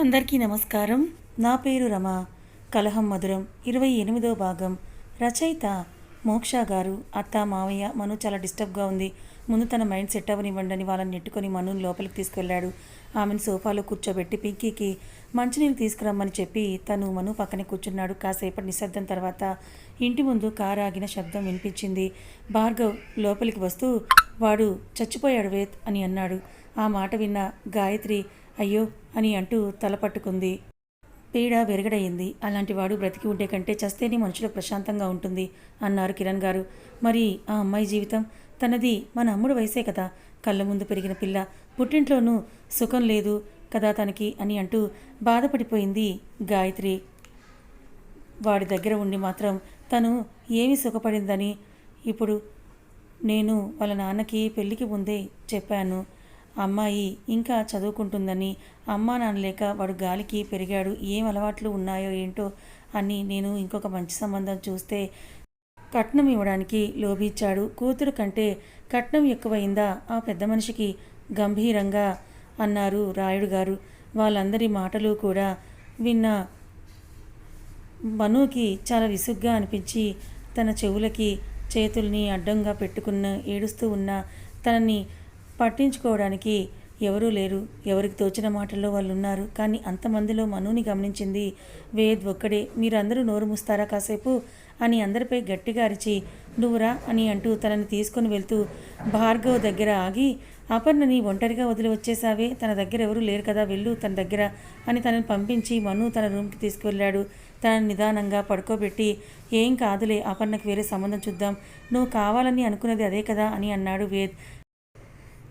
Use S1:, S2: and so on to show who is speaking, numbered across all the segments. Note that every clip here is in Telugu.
S1: అందరికీ నమస్కారం. నా పేరు రమ. కలహం మధురం. ఇరవై ఎనిమిదో భాగం. రచయిత మోక్ష గారు అత్త మావయ్య మను చాలా డిస్టర్బ్గా ఉంది. ముందు తన మైండ్ సెట్ అవ్వనివ్వండి అని వాళ్ళని నెట్టుకొని మనుని లోపలికి తీసుకెళ్ళాడు. ఆమెను సోఫాలో కూర్చోబెట్టి పింకీకి మంచినీళ్ళు తీసుకురమ్మని చెప్పి తను మను పక్కనే కూర్చున్నాడు. కాసేపటి నిశ్శబ్దం తర్వాత ఇంటి ముందు కారు ఆగిన శబ్దం వినిపించింది. భార్గవ్ లోపలికి వస్తూ వాడు చచ్చిపోయాడు వేత్ అని అన్నాడు. ఆ మాట విన్న గాయత్రి అయ్యో అని అంటూ తల పట్టుకుంది. పీడ వెరగడయింది. అలాంటి వాడు బ్రతికి ఉండే కంటే చస్తేనే మనుషులకు ప్రశాంతంగా ఉంటుంది అన్నారు కిరణ్ గారు. మరి ఆ అమ్మాయి జీవితం? తనది మన అమ్ముడు వయసే కదా. కళ్ళ ముందు పెరిగిన పిల్ల. పుట్టింట్లోనూ సుఖం లేదు కదా తనకి అని అంటూ బాధపడిపోయింది గాయత్రి. వాడి దగ్గర ఉండి మాత్రం తను ఏమి సుఖపడిందని ఇప్పుడు నేను వాళ్ళ నాన్నకి పెళ్ళికి ముందే చెప్పాను. అమ్మాయి ఇంకా చదువుకుంటుందని అమ్మా నాన్న లేక వాడు గాలికి పెరిగాడు. ఏం అలవాట్లు ఉన్నాయో ఏంటో అని నేను ఇంకొక మంచి సంబంధం చూస్తే కట్నం ఇవ్వడానికి లోభించాడు కూతురు కంటే కట్నం ఎక్కువైందా? ఆ పెద్ద మనిషికి గంభీరంగా అన్నారు రాయుడు గారు. వాళ్ళందరి మాటలు కూడా విన్న మనుకి చాలా విసుగ్గా అనిపించి తన చెవులకి చేతుల్ని అడ్డంగా పెట్టుకున్న ఏడుస్తూ ఉన్న తనని పట్టించుకోవడానికి ఎవరూ లేరు. ఎవరికి తోచిన మాటల్లో వాళ్ళు ఉన్నారు కానీ అంతమందిలో మనుని గమనించింది వేద్ ఒక్కడే. మీరందరూ నోరు మూస్తారా కాసేపు? అని అందరిపై గట్టిగా అరిచి నువ్వురా అని అంటూ తనని తీసుకొని వెళ్తూ భార్గవ్ దగ్గర ఆగి అపర్ణని ఒంటరిగా వదిలి వచ్చేసావే తన దగ్గర ఎవరూ లేరు కదా వెళ్ళు తన దగ్గర అని తనని పంపించి మను తన రూమ్కి తీసుకువెళ్ళాడు. తనని నిదానంగా పడుకోబెట్టి ఏం కాదులే అపర్ణకు వేరే సంబంధం చూద్దాం. నువ్వు కావాలని అనుకున్నది అదే కదా అని అన్నాడు వేద్.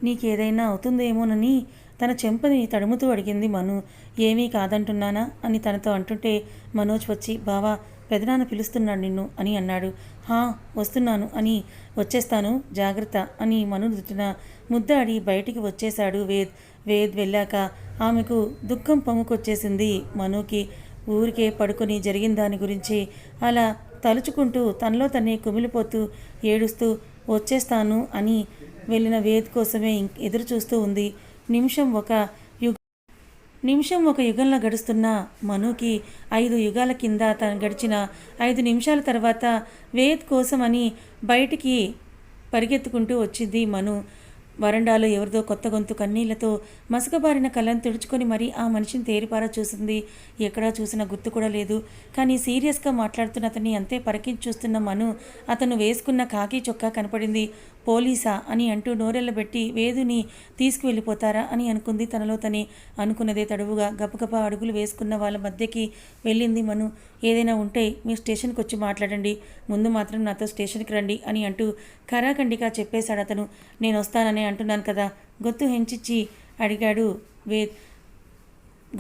S1: నీకేదైనా అవుతుందేమోనని తన చెంపని తడుముతూ అడిగింది మను. ఏమీ కాదంటున్నానా? అని తనతో అంటుంటే మనోజ్ వచ్చి బావా పెదనాన్న పిలుస్తున్నాడు నిన్ను అని అన్నాడు. హా వస్తున్నాను అని వచ్చేస్తాను జాగ్రత్త అని మను దుట్టిన ముద్దాడి బయటికి వచ్చేశాడు వేద్. వేద్ వెళ్ళాక ఆమెకు దుఃఖం పొంగుకొచ్చేసింది మనుకి. ఊరికే పడుకొని జరిగిన దాని గురించి అలా తలుచుకుంటూ తనలో తనే కుమిలిపోతూ ఏడుస్తూ వచ్చేస్తాను అని వెళ్ళిన వేద్ కోసమే ఎదురు చూస్తూ ఉంది. నిమిషం ఒక యుగ నిమిషం ఒక యుగంలో గడుస్తున్న మనుకి ఐదు యుగాల కింద తను గడిచిన ఐదు నిమిషాల తర్వాత వేద్ కోసమని బయటికి పరిగెత్తుకుంటూ వచ్చింది మను. వరండాలో ఎవరిదో కొత్త గొంతు కన్నీళ్ళతో మసకబారిన కళ్ళను తుడుచుకొని మరీ ఆ మనిషిని తేరిపారా చూసింది. ఎక్కడా చూసినా గుర్తు కూడా లేదు. కానీ సీరియస్గా మాట్లాడుతున్న అతన్ని అంతే పరికించి చూస్తున్న మను అతను వేసుకున్న కాకి చొక్కా కనపడింది. పోలీసా? అని అంటూ నోరెళ్ళబెట్టి వేదుని తీసుకువెళ్ళిపోతారా అని అనుకుంది తనలో తనే. అనుకున్నదే తడువుగా గపగప అడుగులు వేసుకున్న వాళ్ళ మధ్యకి వెళ్ళింది మను. ఏదైనా ఉంటే మీరు స్టేషన్కి వచ్చి మాట్లాడండి. ముందు మాత్రం నాతో స్టేషన్కి రండి అని అంటూ ఖరాఖండిగా చెప్పేశాడు అతను. నేను వస్తానని అంటున్నాను కదా. గొత్తు హెంచిచ్చి అడిగాడు వేద్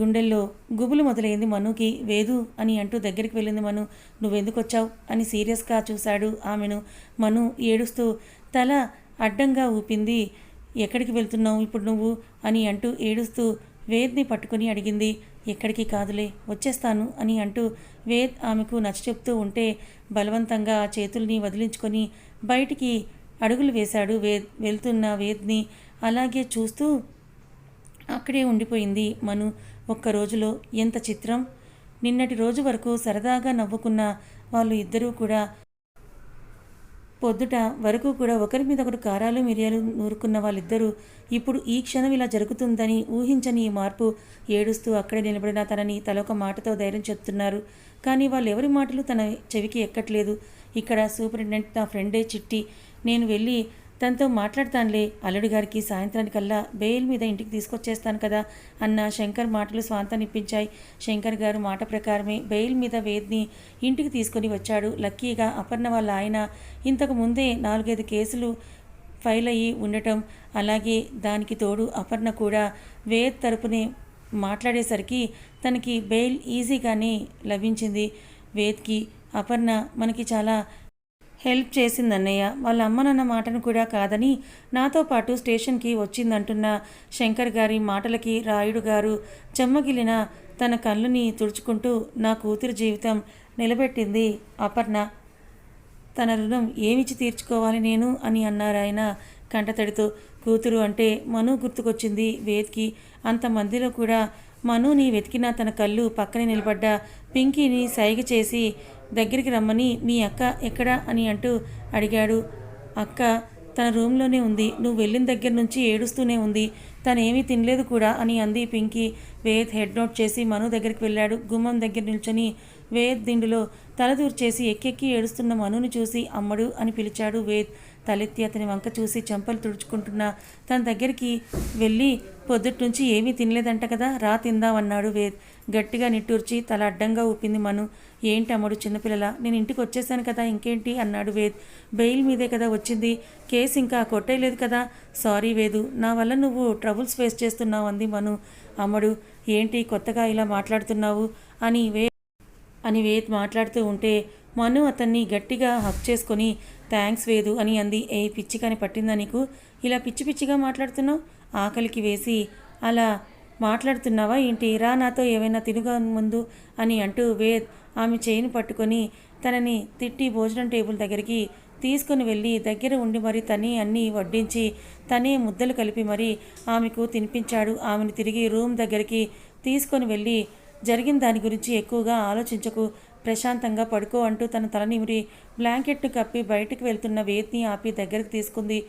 S1: గుండెల్లో. గుబులు మొదలైంది మనుకి. వేదు అని అంటూ దగ్గరికి వెళ్ళింది మను. నువ్వెందుకు వచ్చావు అని సీరియస్గా చూశాడు ఆమెను. మను ఏడుస్తూ తల అడ్డంగా ఊపింది. ఎక్కడికి వెళ్తున్నావు ఇప్పుడు నువ్వు? అని అంటూ ఏడుస్తూ వేద్ని పట్టుకుని అడిగింది. ఎక్కడికి కాదులే వచ్చేస్తాను అని అంటూ వేద్ ఆమెకు నచ్చచెప్తూ ఉంటే బలవంతంగా ఆ చేతుల్ని వదిలించుకొని బయటికి అడుగులు వేశాడు వేద్. వెళ్తున్న వేద్ని అలాగే చూస్తూ అక్కడే ఉండిపోయింది మను. ఒక్క రోజులో ఎంత చిత్రం. నిన్నటి రోజు వరకు సరదాగా నవ్వుకున్న వాళ్ళు ఇద్దరూ కూడా పొద్దుట వరకు కూడా ఒకరి మీద ఒకరు కారాలు మిరియాలు నూరుకున్న వాళ్ళిద్దరూ ఇప్పుడు ఈ క్షణం ఇలా జరుగుతుందని ఊహించని ఈ మార్పు ఏడుస్తూ అక్కడే నిలబడిన తనని తలొక మాటతో ధైర్యం చెప్తున్నారు. కానీ వాళ్ళు ఎవరి మాటలు తన చెవికి ఎక్కట్లేదు. ఇక్కడ సూపరింటెండెంట్ నా ఫ్రెండే చిట్టి. నేను వెళ్ళి తనతో మాట్లాడతానులే. అల్లుడి గారికి సాయంత్రానికల్లా బెయిల్ మీద ఇంటికి తీసుకొచ్చేస్తాను కదా అన్న శంకర్ మాటలు స్వాంతనిప్పించాయి శంకర్ గారు మాట ప్రకారమే బెయిల్ మీద వేద్ని ఇంటికి తీసుకొని వచ్చాడు. లక్కీగా అపర్ణ వాళ్ళ ఆయన ఇంతకు ముందే నాలుగైదు కేసులు ఫైల్ అయ్యి ఉండటం అలాగే దానికి తోడు అపర్ణ కూడా వేద్ తరపునే మాట్లాడేసరికి తనకి బెయిల్ ఈజీగానే లభించింది. వేద్కి అపర్ణ మనకి చాలా హెల్ప్ చేసింది అన్నయ్య వాళ్ళ అమ్మనన్న మాటను కూడా కాదని నాతో పాటు స్టేషన్కి వచ్చిందంటున్న శంకర్ గారి మాటలకి రాయుడు గారు చెమ్మగిలిన తన కళ్ళుని తుడుచుకుంటూ నా కూతురు జీవితం నిలబెట్టింది అపర్ణ. తన రుణం ఏమిచ్చి తీర్చుకోవాలి నేను? అని అన్నారు ఆయన కంటతడితో కూతురు అంటే మను గుర్తుకొచ్చింది వేద్కి. అంతమందిలో కూడా మనుని వెతికిన తన కళ్ళు పక్కనే నిలబడ్డ పింకీని సైగ చేసి దగ్గరికి రమ్మని మీ అక్క ఎక్కడా? అని అంటూ అడిగాడు. అక్క తన రూమ్లోనే ఉంది. నువ్వు వెళ్ళిన దగ్గర నుంచి ఏడుస్తూనే ఉంది. తనేమీ తినలేదు కూడా అని అంది పింకీ. వేద్ హెడ్ నోట్ చేసి మను దగ్గరికి వెళ్ళాడు. గుమ్మం దగ్గర నిల్చొని వేద్ దిండులో తలదూర్చేసి ఎక్కెక్కి ఏడుస్తున్న మనుని చూసి అమ్మడు అని పిలిచాడు వేద్. తలెత్తి అతని వంక చూసి చెంపలు తుడుచుకుంటున్న తన దగ్గరికి వెళ్ళి పొద్దుట్నుంచి ఏమీ తినలేదంట కదా రా తిందామన్నాడు వేద్. గట్టిగా నిట్టూర్చి తల అడ్డంగా ఊపింది మను. ఏంటి అమ్మడు చిన్నపిల్లల? నేను ఇంటికి వచ్చేసాను కదా ఇంకేంటి? అన్నాడు వేద్. బెయిల్ మీదే కదా వచ్చింది. కేసు ఇంకా కొట్టేయలేదు కదా. సారీ వేదు. నా వల్ల నువ్వు ట్రబుల్స్ ఫేస్ చేస్తున్నావు అంది మను. అమ్మడు ఏంటి కొత్తగా ఇలా మాట్లాడుతున్నావు? అని వే అని వేద్ మాట్లాడుతూ ఉంటే మను అతన్ని గట్టిగా హక్ చేసుకొని థ్యాంక్స్ వేదు అని అంది. ఏ పిచ్చికని పట్టిందా నీకు? ఇలా పిచ్చి పిచ్చిగా మాట్లాడుతున్నావు? ఆకలికి వేసి అలా మాట్లాడుతున్నావా ఏంటి? రా నాతో ఏమైనా తినుగా ముందు అని అంటూ వేద్ ఆమె చేయిని పట్టుకొని తనని తిట్టి భోజనం టేబుల్ దగ్గరికి తీసుకుని వెళ్ళి దగ్గర ఉండి మరి తనే అన్నీ వడ్డించి తనే ముద్దలు కలిపి మరి ఆమెకు తినిపించాడు. ఆమెను తిరిగి రూమ్ దగ్గరికి తీసుకొని వెళ్ళి జరిగిన దాని గురించి ఎక్కువగా ఆలోచించకు ప్రశాంతంగా పడుకో అంటూ తన తలనిమిరి బ్లాంకెట్ను కప్పి బయటకు వెళ్తున్న వేద్ని ఆపి దగ్గరికి తీసుకుంది.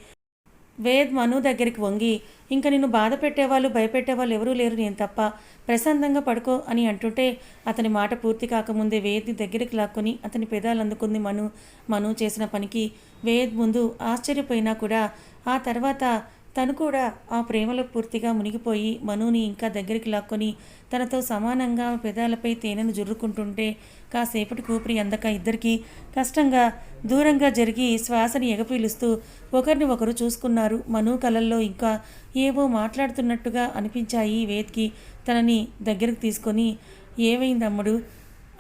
S1: వేద్ మను దగ్గరికి వంగి ఇంకా నిన్ను బాధ పెట్టేవాళ్ళు భయపెట్టేవాళ్ళు ఎవరూ లేరు నేను తప్ప. ప్రశాంతంగా పడుకో అని అంటుంటే అతని మాట పూర్తి కాకముందే వేద్ని దగ్గరికి లాక్కొని అతని పెదాలు అందుకుంది మను. మను చేసిన పనికి వేద్ ముందు ఆశ్చర్యపోయినా కూడా ఆ తర్వాత తను కూడా ఆ ప్రేమలో పూర్తిగా మునిగిపోయి మనుని ఇంకా దగ్గరికి లాక్కొని తనతో సమానంగా ఆమె పెదాలపై తేనెను జుర్రుకుంటుంటే కాసేపటి కూపిరి అందక ఇద్దరికీ కష్టంగా దూరంగా జరిగి శ్వాసని ఎగపీలుస్తూ ఒకరిని ఒకరు చూసుకున్నారు. మను కలల్లో ఇంకా ఏవో మాట్లాడుతున్నట్టుగా అనిపించాయి వేద్కి. తనని దగ్గరికి తీసుకొని ఏమైందమ్ముడు?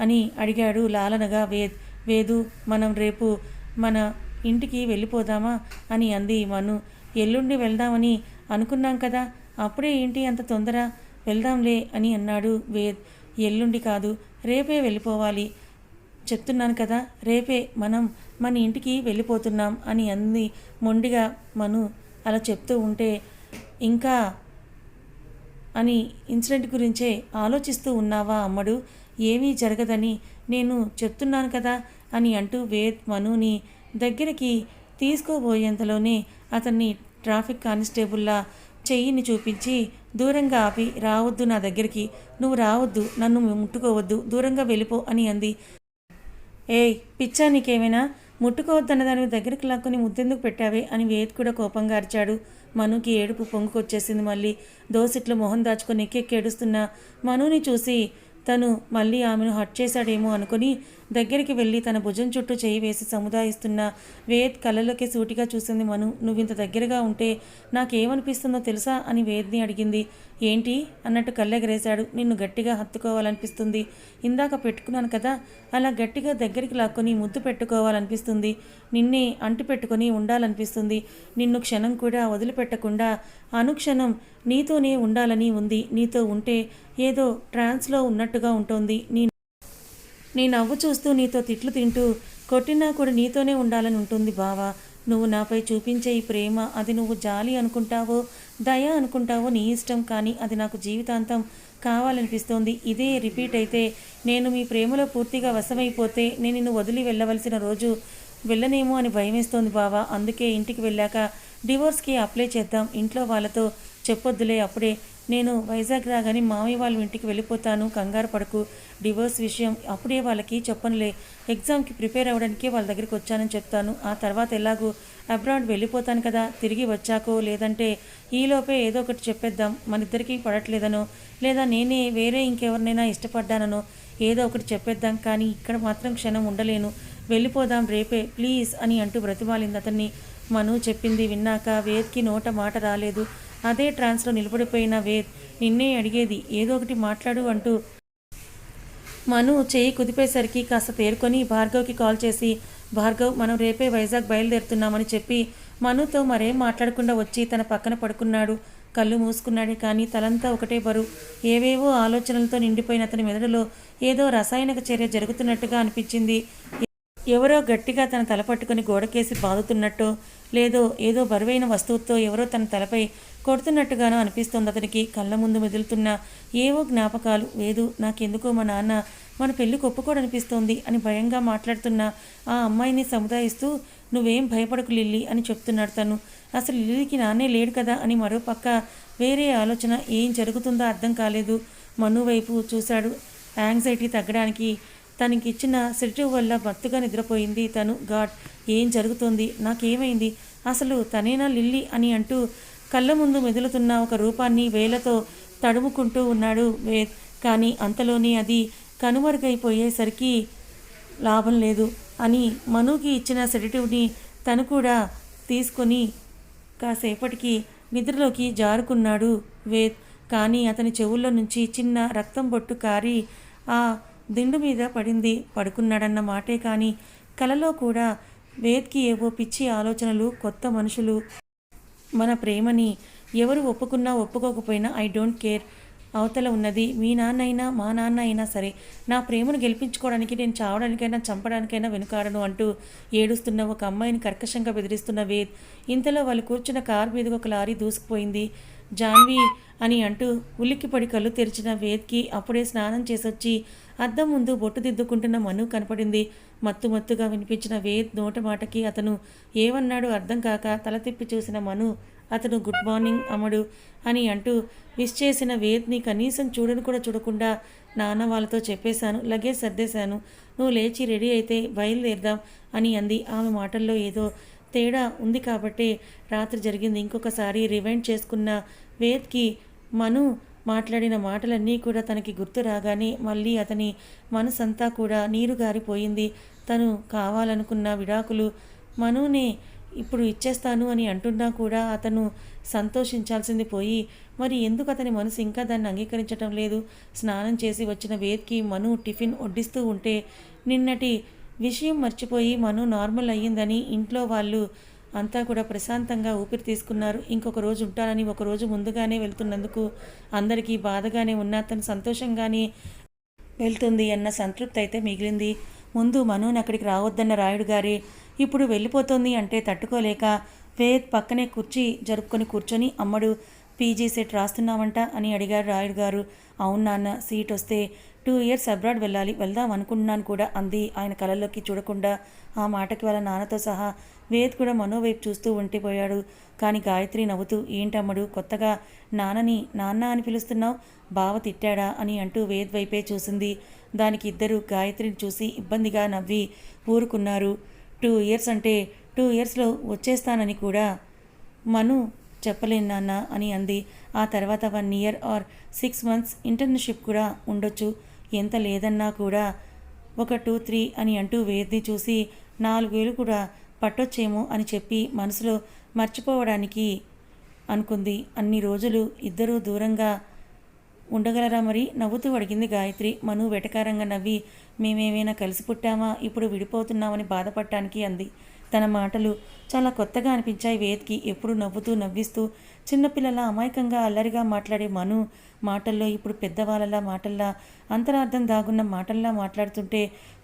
S1: అని అడిగాడు లాలనగా వేద్. వేదు మనం రేపు మన ఇంటికి వెళ్ళిపోదామా? అని అంది మను. ఎల్లుండి వెళ్దామని అనుకున్నాం కదా. అప్పుడే ఏంటి అంత తొందర? వెళ్దాంలే అని అన్నాడు వేద్. ఎల్లుండి కాదు రేపే వెళ్ళిపోవాలి. చెప్తున్నాను కదా రేపే మనం మన ఇంటికి వెళ్ళిపోతున్నాం అని అంది మొండిగా మను. అలా చెప్తూ ఉంటే ఇంకా అని ఇన్సిడెంట్ గురించే ఆలోచిస్తూ ఉన్నావా అమ్మడు? ఏమీ జరగదని నేను చెప్తున్నాను కదా అని అంటూ వేద్ మనుని దగ్గరికి తీసుకోబోయేంతలోనే అతన్ని ట్రాఫిక్ కానిస్టేబుల్లా చెయ్యిని చూపించి దూరంగా ఆపి రావద్దు నా దగ్గరికి. నువ్వు రావద్దు నన్ను ముట్టుకోవద్దు దూరంగా వెళ్ళిపో అని అంది. ఏయ్ పిచ్చా నీకేమైనా? ముట్టుకోవద్దన్న దాని దగ్గరికి లాక్కొని ముద్దెందుకు పెట్టావే? అని వేద్ కూడా కోపంగా అరిచాడు. మనుకి ఏడుపు పొంగుకొచ్చేసింది మళ్ళీ. దోసిట్లో మొహం దాచుకొని ఎక్కెక్కి ఏడుస్తున్న మనుని చూసి తను మళ్ళీ ఆమెను హట్ చేశాడేమో అనుకుని దగ్గరికి వెళ్ళి తన భుజం చుట్టూ చేయి వేసి సముదాయిస్తున్న వేద్ కళ్ళలోకి సూటిగా చూసింది మను. నువ్వింత దగ్గరగా ఉంటే నాకేమనిపిస్తుందో తెలుసా? అని వేద్ని అడిగింది. ఏంటి? అన్నట్టు కళ్ళెగరేశాడు. నిన్ను గట్టిగా హత్తుకోవాలనిపిస్తుంది. ఇందాక పెట్టుకున్నాను కదా అలా గట్టిగా దగ్గరికి లాక్కొని ముద్దు పెట్టుకోవాలనిపిస్తుంది. నిన్నే అంటి పెట్టుకొని ఉండాలనిపిస్తుంది. నిన్ను క్షణం కూడా వదిలిపెట్టకుండా అనుక్షణం నీతోనే ఉండాలని ఉంది. నీతో ఉంటే ఏదో ట్రాన్స్లో ఉన్నట్టుగా ఉంటుంది. నీ నీ నవ్వు చూస్తూ నీతో తిట్లు తింటూ కొట్టినా కూడా నీతోనే ఉండాలని ఉంటుంది బావా. నువ్వు నాపై చూపించే ఈ ప్రేమ అది నువ్వు జాలి అనుకుంటావో దయ అనుకుంటావో నీ ఇష్టం కానీ అది నాకు జీవితాంతం కావాలనిపిస్తోంది. ఇదే రిపీట్ అయితే నేను మీ ప్రేమలో పూర్తిగా వశమైపోతే నేను నిన్ను వదిలి వెళ్ళవలసిన రోజు వెళ్ళనేమో అని భయమేస్తోంది బావా. అందుకే ఇంటికి వెళ్ళాక డివోర్స్కి అప్లై చేద్దాం. ఇంట్లో వాళ్ళతో చెప్పొద్దులే అప్పుడే నేను వైజాగ్ రాగానే మామయ్య వాళ్ళ ఇంటికి వెళ్ళిపోతాను కంగారు పడకు డివోర్స్ విషయం అప్పుడే వాళ్ళకి చెప్పనులే. ఎగ్జామ్కి ప్రిపేర్ అవ్వడానికి వాళ్ళ దగ్గరికి వచ్చానని చెప్తాను. ఆ తర్వాత ఎలాగో అబ్రాడ్ వెళ్ళిపోతాను కదా తిరిగి వచ్చాకో లేదంటే ఈలోపే ఏదో ఒకటి చెప్పేద్దాం. మన ఇద్దరికీ పడట్లేదనో లేదా నేనే వేరే ఇంకెవరినైనా ఇష్టపడ్డాననో ఏదో ఒకటి చెప్పేద్దాం. కానీ ఇక్కడ మాత్రం క్షణం ఉండలేను. వెళ్ళిపోదాం రేపే ప్లీజ్ అని అంటూ బ్రతిమాలింది అతన్ని. మను చెప్పింది విన్నాక వేద్కి నోట మాట రాలేదు. అదే ట్రాన్స్లో నిలబడిపోయిన వేద్ నిన్నే అడిగేది ఏదో ఒకటి మాట్లాడు అంటూ మను చేయి కుదిపేసరికి కాస్త తేరుకొని భార్గవ్కి కాల్ చేసి భార్గవ్ మనం రేపే వైజాగ్ బయలుదేరుతున్నామని చెప్పి మనుతో మరేం మాట్లాడకుండా వచ్చి తన పక్కన పడుకున్నాడు. కళ్ళు మూసుకున్నాడే కానీ తలంతా ఒకటే బరువు. ఏవేవో ఆలోచనలతో నిండిపోయిన అతని మెదడులో ఏదో రసాయనిక చర్య జరుగుతున్నట్టుగా అనిపించింది. ఎవరో గట్టిగా తన తల పట్టుకుని గోడకేసి బాదుతున్నట్టో లేదో ఏదో బరువైన వస్తువుతో ఎవరో తన తలపై కొడుతున్నట్టుగానో అనిపిస్తోంది అతనికి. కళ్ళ ముందు మెదులుతున్న ఏవో జ్ఞాపకాలు. వేదు నాకెందుకో మా నాన్న మన పెళ్ళి ఒప్పుకోడనిపిస్తోంది అని భయంగా మాట్లాడుతున్న ఆ అమ్మాయిని సముదాయిస్తూ నువ్వేం భయపడకు లిల్లీ అని చెప్తున్నాడు తను. అసలు లిల్లీకి నాన్నే లేడు కదా అని మరో పక్క వేరే ఆలోచన ఏం జరుగుతుందో అర్థం కాలేదు మను వైపు చూశాడు. యాంగ్జైటీ తగ్గడానికి తనకిచ్చిన ఇచ్చిన వల్ల మత్తుగా నిద్రపోయింది తను. గాడ్ ఏం జరుగుతోంది? నాకేమైంది? అసలు తనేనా లిల్లీ అని అంటూ కళ్ళ ముందు మెదులుతున్న ఒక రూపాన్ని వేలతో తడుముకుంటూ ఉన్నాడు వేద్. కానీ అంతలోనే అది కనుమరుగైపోయేసరికి లాభం లేదు అని మనుకి ఇచ్చిన సెడిటివ్ని తను కూడా తీసుకొని కాసేపటికి నిద్రలోకి జారుకున్నాడు వేద్. కానీ అతని చెవుల్లో నుంచి చిన్న రక్తం బొట్టు కారి ఆ దిండు మీద పడింది. పడుకున్నాడన్న మాటే కానీ కలలో కూడా వేద్కి ఏవో పిచ్చి ఆలోచనలు కొత్త మనుషులు మన ప్రేమని ఎవరు ఒప్పుకున్నా ఒప్పుకోకపోయినా ఐ డోంట్ కేర్ అవతల ఉన్నది మీ నాన్న అయినా మా నాన్న అయినా సరే నా ప్రేమను గెలిపించుకోవడానికి నేను చావడానికైనా చంపడానికైనా వెనుకాడను అంటూ ఏడుస్తున్న ఒక అమ్మాయిని కర్కశంగా బెదిరిస్తున్న వేద్. ఇంతలో వాళ్ళు కూర్చున్న కారు మీద ఒక లారీ దూసుకుపోయింది. జాన్వి అని అంటూ ఉలిక్కిపడి కళ్ళు తెరిచిన వేద్కి అప్పుడే స్నానం చేసొచ్చి అద్దం ముందు బొట్టు దిద్దుకుంటున్న మను కనపడింది. మత్తు మత్తుగా వినిపించిన వేద్ నోట మాటకి అతను ఏమన్నాడో అర్థం కాక తల తిప్పి చూసిన మను అతను గుడ్ మార్నింగ్ అమ్మడు అని అంటూ విష్ చేసిన వేద్ని కనీసం చూడను కూడా చూడకుండా నాన్న వాళ్ళతో చెప్పేశాను లగేజ్ సర్దేశాను. నువ్వు లేచి రెడీ అయితే బయలుదేరదాం అని అంది. ఆమె మాటల్లో ఏదో తేడా ఉంది కాబట్టి రాత్రి జరిగింది. ఇంకొకసారి రివైండ్ చేసుకున్న వేద్కి మను మాట్లాడిన మాటలన్నీ కూడా తనకి గుర్తు రాగానే మళ్ళీ అతని మనసంతా కూడా నీరు గారిపోయింది. తను కావాలనుకున్న విడాకులు మనునే ఇప్పుడు ఇచ్చేస్తాను అని అంటున్నా కూడా అతను సంతోషించాల్సింది పోయి మరి ఎందుకు అతని మనసు ఇంకా దాన్ని అంగీకరించటం లేదు? స్నానం చేసి వచ్చిన వేద్కి మను టిఫిన్ వడ్డిస్తూ ఉంటే నిన్నటి విషయం మర్చిపోయి మను నార్మల్ అయ్యిందని ఇంట్లో వాళ్ళు అంతా కూడా ప్రశాంతంగా ఊపిరి తీసుకున్నారు. ఇంకొక రోజు ఉంటానని ఒక రోజు ముందుగానే వెళ్తున్నందుకు అందరికీ బాధగానే ఉన్న తను సంతోషంగానే వెళ్తుంది అన్న సంతృప్తి అయితే మిగిలింది. ముందు మనూని అక్కడికి రావద్దన్న రాయుడు గారి ఇప్పుడు వెళ్ళిపోతుంది అంటే తట్టుకోలేక వేద్ పక్కనే కుర్చీ జరుపుకొని కూర్చొని అమ్మడు పీజీ సెట్ రాస్తున్నావంట అని అడిగారు రాయుడు గారు. అవును నాన్న సీట్ వస్తే టూ ఇయర్స్ అబ్రాడ్ వెళ్ళాలి వెళ్దాం అనుకుంటున్నాను కూడా అంది. ఆయన కలలోకి చూడకుండా ఆ మాటకి వాళ్ళ నాన్నతో సహా వేద్ కూడా మనోవైపు చూస్తూ ఉండిపోయాడు కానీ గాయత్రి నవ్వుతూ ఏంటమ్మడు కొత్తగా నాన్నని నాన్న అని పిలుస్తున్నావు? బావ తిట్టాడా? అని అంటూ వేద్ వైపే చూసింది. దానికి ఇద్దరు గాయత్రిని చూసి ఇబ్బందిగా నవ్వి ఊరుకున్నారు. టూ ఇయర్స్ అంటే టూ ఇయర్స్లో వచ్చేస్తానని కూడా మను చెప్పలేను నాన్న అని అంది. ఆ తర్వాత one year or six months internship కూడా ఉండొచ్చు. ఎంత లేదన్నా కూడా ఒక టూ త్రీ అని అంటూ వేదిని చూసి నాలుగు వేలు కూడా పట్టొచ్చేమో అని చెప్పి మనసులో మర్చిపోవడానికి అనుకుంది. అన్ని రోజులు ఇద్దరూ దూరంగా ఉండగలరా మరి? నవ్వుతూ అడిగింది గాయత్రి. మను వెటకారంగా నవ్వి మేమేమైనా కలిసి పుట్టామా? ఇప్పుడు విడిపోతున్నామని బాధపడటానికి అంది. తన మాటలు చాలా కొత్తగా అనిపించాయి వేద్కి. ఎప్పుడు నవ్వుతూ నవ్విస్తూ చిన్నపిల్లల అమాయకంగా అల్లరిగా మాట్లాడే మను మాటల్లో ఇప్పుడు పెద్దవాళ్ళలా మాటల్లా అంతరార్థం దాగున్న మాటల్లా మాట్లాడుతుంటే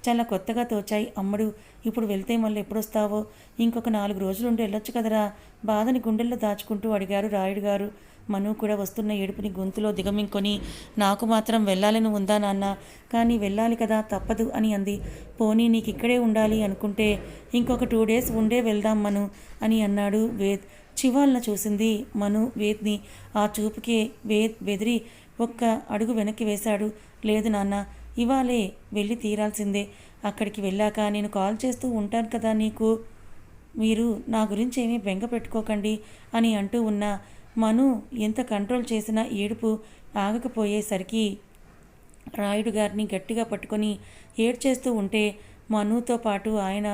S1: చాలా కొత్తగా తోచాయి. అమ్మడు ఇప్పుడు వెళ్తే మళ్ళీ ఎప్పుడొస్తావో? ఇంకొక నాలుగు రోజులుండి వెళ్ళొచ్చు కదరా? బాధని గుండెల్లో దాచుకుంటూ అడిగారు రాయుడు గారు. మను కూడా వస్తున్న ఏడుపుని గొంతులో దిగమింకొని నాకు మాత్రం వెళ్ళాలని ఉందా నాన్న? కానీ వెళ్ళాలి కదా తప్పదు అని అంది. పోనీ నీకు ఇక్కడే ఉండాలి అనుకుంటే ఇంకొక టూ డేస్ ఉండే వెళ్దాం మను అని అన్నాడు వేద్. చివాల్న చూసింది మను వేద్ని. ఆ చూపుకే వేద్ బెదిరి ఒక్క అడుగు వెనక్కి వేశాడు. లేదు నాన్న ఇవాళే వెళ్ళి తీరాల్సిందే. అక్కడికి వెళ్ళాక నేను కాల్ చేస్తూ ఉంటాను కదా నీకు. మీరు నా గురించి ఏమీ బెంగ పెట్టుకోకండి అని అంటూ ఉన్న మను ఎంత కంట్రోల్ చేసినా ఏడుపు ఆగకపోయేసరికి రాయుడు గారిని గట్టిగా పట్టుకొని ఏడ్చేస్తూ ఉంటే మనుతో పాటు ఆయన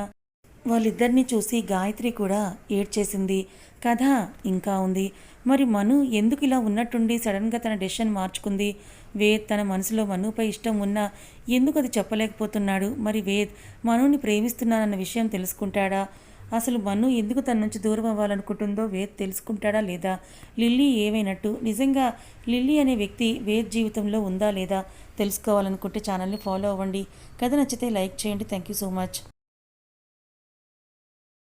S1: వాళ్ళిద్దరిని చూసి గాయత్రి కూడా ఏడ్చేసింది. కథ ఇంకా ఉంది. మరి మను ఎందుకు ఇలా ఉన్నట్టుండి సడన్గా తన డెసిషన్ మార్చుకుంది? వేద్ తన మనసులో మనుపై ఇష్టం ఉన్నా ఎందుకు అది చెప్పలేకపోతున్నాడు? మరి వేద్ మనుని ప్రేమిస్తున్నానన్న విషయం తెలుసుకుంటాడా? అసలు మను ఎందుకు తన నుంచి దూరం అవ్వాలనుకుంటుందో వేద్ తెలుసుకుంటాడా లేదా? లిల్లీ ఏమైనట్టు? నిజంగా లిల్లీ అనే వ్యక్తి వేద్ జీవితంలో ఉందా లేదా తెలుసుకోవాలనుకుంటే ఛానల్ని ఫాలో అవ్వండి. కథ నచ్చితే లైక్ చేయండి. Thank you so much.